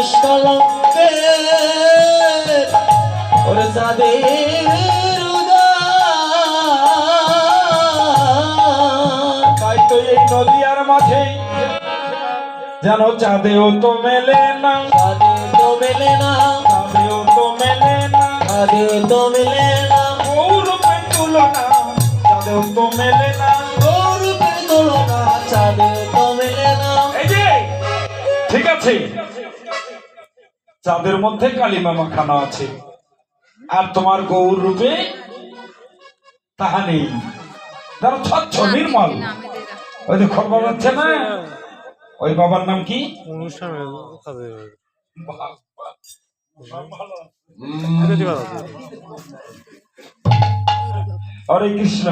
নিষ্কলঙ্কে ওর তাই তো এই নদিয়ার মাঝে যেন চাঁদেও তো মেলে না। তাদের তো মেলে না। চাঁদেও তো মেলে না। তাদের তো মেলে না। গৌরবের তুলনা চাঁদেও তো মেলে না। গৌরবের তুলনা চাঁদের তো মেলে না। এই যে ঠিক আছে। চাঁদের মধ্যে কালিমা মাখানো আছে। আর তোমার গৌর রূপে তাহা নেই। তার স্বচ্ছ নির্মল। ওই যে খবর যাচ্ছে না? ওই বাবার নাম কি? অনুষ্ঠানে দাদা হরে কৃষ্ণ।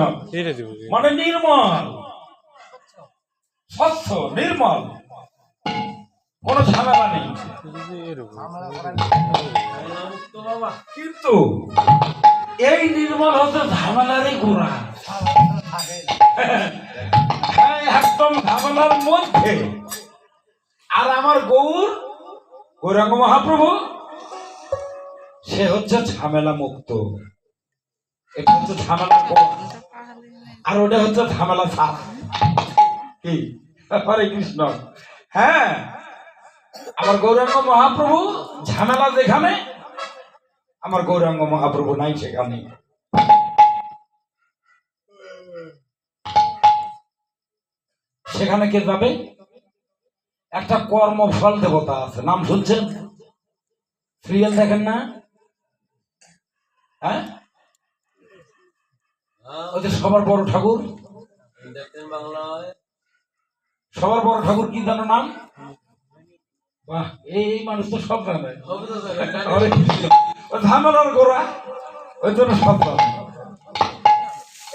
মানে নির্মল। স্বচ্ছ নির্মল। কোনো ঝামেলা নেই। কিন্তু এই নির্মল হচ্ছে ঝামেলারই গোড়া। একদম ঝামেলার মধ্যে। আর আমার গৌর, গৌরাঙ্গ মহাপ্রভু, সে হচ্ছে ঝামেলা মুক্ত। এটা হচ্ছে ঝামেলা আর ওটা হচ্ছে ঝামেলা সাপ কি? হরে কৃষ্ণ। হ্যাঁ। আমার গৌরাঙ্গ মহাপ্রভু ঝামেলা যেখানে আমার গৌরাঙ্গ মহাপ্রভু নাই সেখানে। সেখানে কে যাবে? একটা কর্মফল দেবতা আছে। নাম শুনছেন? সিরিয়াল দেখেন না? হ্যাঁ? ওদের সবার বড় ঠাকুর? সবার বড় ঠাকুর কি জানো নাম? বাহ এই এই মানুষ তো সব জানে। হরে কৃষ্ণ। ওই ঝামেলার গোড়া ওই জন্য সব জানে।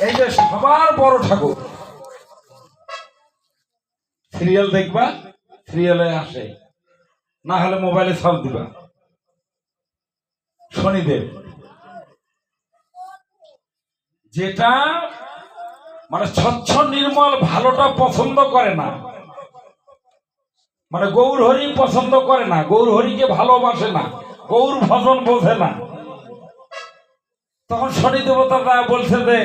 এই যে সবার বড় ঠাকুর। সিরিয়াল দেখবা সিরিয়ালে আসে। না হলে মোবাইলে সব দিবা। শনিদেব। যেটা মানে স্বচ্ছ নির্মল ভালোটা পছন্দ করে না। মানে গৌর হরি পছন্দ করে না, গৌর হরিকে ভালোবাসে না, গৌর ভজন বোঝে না। তখন শনি দেবতারা বলছে যে,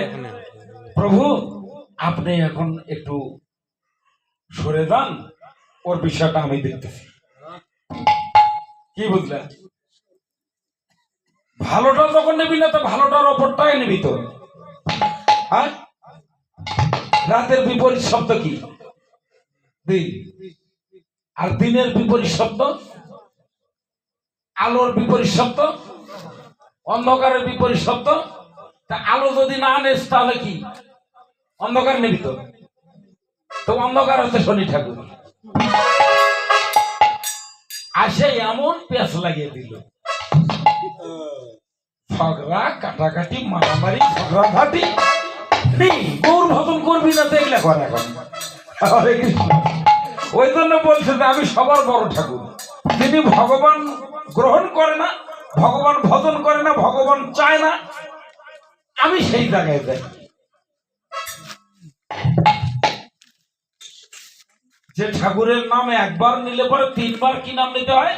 প্রভু, আপনি এখন একটু সরে যান, ওর বিষয়টা আমি দেখতেছি। কি বুঝলেন? ভালোটা যখন নিবি না, তো ভালোটার ওপরটাই নিবি তো। হ্যাঁ? রাতের বিপরীত শব্দ কি? দিন। আর দিনের বিপরীত শব্দ? আলোর বিপরীত শব্দ? অন্ধকারের বিপরীত শব্দ? তা আলো যদি না আনিস তাহলে কি? অন্ধকার নিবি তো তো অন্ধকার হচ্ছে শনি ঠাকুর। আসে এমন পেঁচ লাগিয়ে দিল। ঝগড়া, কাটাকাটি, মারামারি ঝগড়া ঘাটি নেই, গৌর ভজন করবি না এগুলা করে এখন। হরে কৃষ্ণ। ওই জন্য বলছে যে আমি সবার বড় ঠাকুর। তিনি ভগবান গ্রহণ করে না, ভগবান ভজন করে না, ভগবান চায় না, আমি সেই জায়গায় যাই। যে ঠাকুরের নাম একবার নিলে পরে তিনবার কি নাম নিতে হয়?